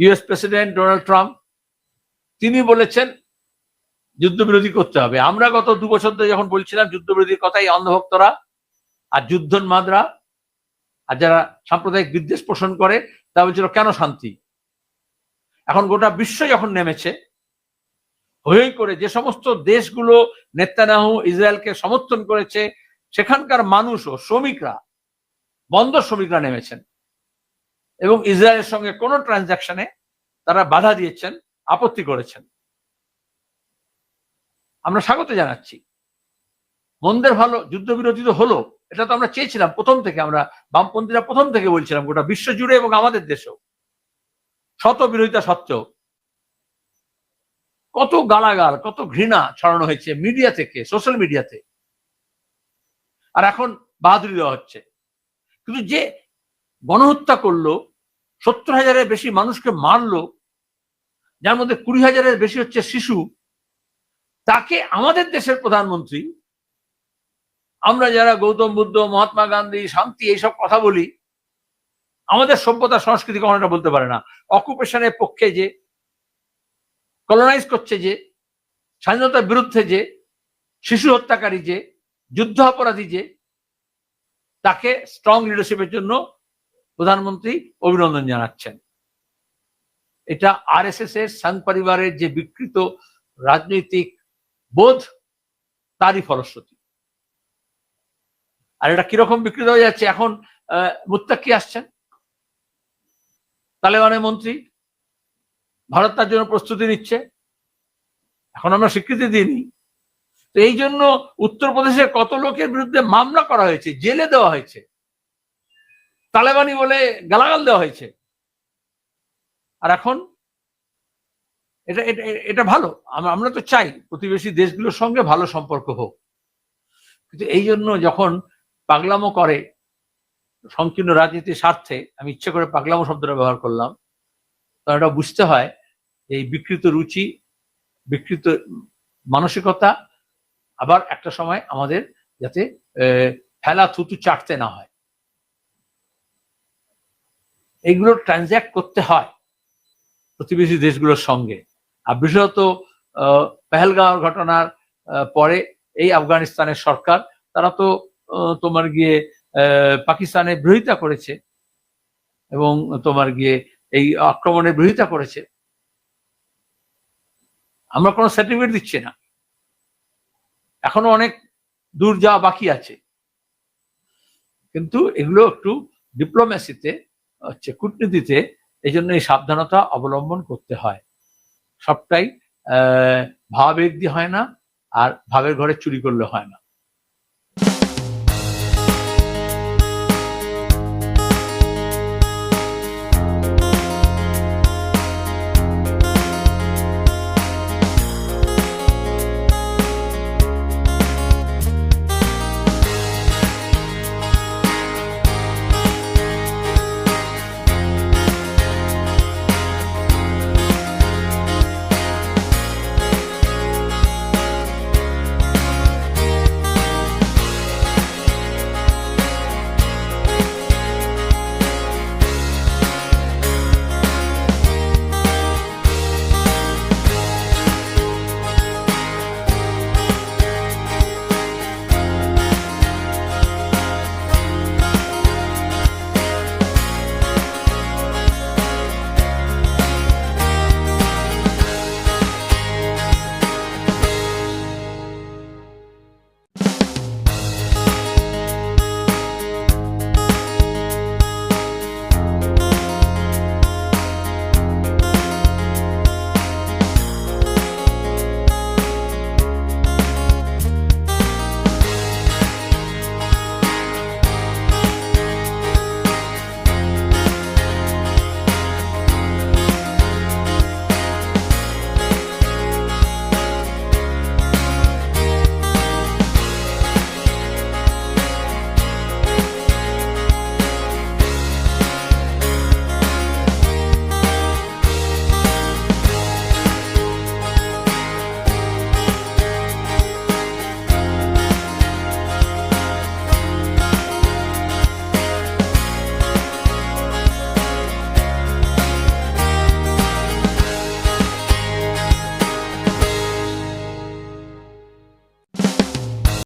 US president Donald Trump তিনি বলেছেন, যুদ্ধবিরোধী করতে হবে। আমরা গত দু বছর ধরে যখন বলছিলাম যুদ্ধবিরোধীর কথাই অন্ধভক্তরা আর যুদ্ধন্মাদরা আর যারা সাম্প্রদায়িক বিদ্বেষ পোষণ করে তা বলছিল, কেন শান্তি? এখন গোটা বিশ্ব যখন নেমেছে, হই করে যে সমস্ত দেশগুলো নেতানাহু ইসরায়েলকে সমর্থন করেছে, সেখানকার মানুষ ও শ্রমিকরা, বন্দর শ্রমিকরা নেমেছেন। এবং ইসরায়েলের সঙ্গে কোনো ট্রানজাকশনে তারা বাধা দিয়েছেন, আপত্তি করেছেন। আমরা স্বাগত জানাচ্ছি। মন্দের ভালো যুদ্ধবিরতি তো হলো, এটা তো আমরা চেয়েছিলাম প্রথম থেকে, আমরা বামপন্থীরা প্রথম থেকে বলছিলাম, গোটা বিশ্ব জুড়ে এবং আমাদের দেশেও। শত বিরোধিতা সত্ত্বেও কত গালাগাল, কত ঘৃণা ছড়ানো হয়েছে মিডিয়া থেকে সোশ্যাল মিডিয়াতে আর এখন বাহাদুরি দেওয়া হচ্ছে। কিন্তু যে গণহত্যা করল সত্তর হাজারের বেশি মানুষকে মারলো, যার মধ্যে কুড়ি হাজারের বেশি হচ্ছে শিশু, তাকে আমাদের দেশের প্রধানমন্ত্রী, আমরা যারা গৌতম বুদ্ধ, মহাত্মা গান্ধী, শান্তি, এইসব কথা বলি, আমাদের সভ্যতা সংস্কৃতি কখনো এটা বলতে পারে না। অকুপেশনের পক্ষে যে কলোনাইজ করছে যে, স্বাধীনতার বিরুদ্ধে যে, শিশু হত্যাকারী যে যুদ্ধ অপরাধী যে, তাকে স্ট্রং লিডারশিপের জন্য প্রধানমন্ত্রী অভিনন্দন জানাচ্ছেন। এটা আর এর সাং পরিবারের যে বিকৃত রাজনৈতিক বোধ, তারই ফলশ্রুতি। আর এটা কীরকম বিকৃত হয়ে যাচ্ছে এখন মুত্তাকি আসছেন। তালেবানের মন্ত্রী ভারত তার জন্য প্রস্তুতি নিচ্ছে। এখন আমরা স্বীকৃতি দিইনি। তো এই জন্য উত্তরপ্রদেশের কত লোকের বিরুদ্ধে মামলা করা হয়েছে, জেলে দেওয়া হয়েছে তালেবানি বলে গালাগাল দেওয়া হয়েছে। আর এখন এটা এটা এটা ভালো। আমরা তো চাই প্রতিবেশী দেশগুলোর সঙ্গে ভালো সম্পর্ক হোক। কিন্তু এই জন্য যখন পাগলামো করে, সংকীর্ণ রাজনীতির স্বার্থে, আমি ইচ্ছে করে পাগলামো শব্দটা ব্যবহার করলাম তখন এটা বুঝতে হয় এই বিকৃত রুচি, বিকৃত মানসিকতা আবার একটা সময় আমাদের যাতে ফেলা থুতু চাটতে না হয়। এইগুলো ট্রানজ্যাক্ট করতে হয় প্রতিবেশী দেশগুলোর সঙ্গে। আর বিশেষত পেহেলগাঁওর ঘটনার পরে এই আফগানিস্তানের সরকার, তারা তো তোমার গিয়ে পাকিস্তানের বিরোধিতা করেছে এবং তোমার গিয়ে এই আক্রমণের বিরোধিতা করেছে। আমরা কোনো সার্টিফিকেট দিচ্ছি না। এখনও অনেক দূর যাওয়া বাকি আছে। কিন্তু এগুলো একটু ডিপ্লোম্যাসিতে হচ্ছে কূটনীতিতে এই জন্য এই সাবধানতা অবলম্বন করতে হয়। সবটাই ভাবাবেগ দিয়ে হয় না, আর ভাবের ঘরে চুরি করলে হয় না।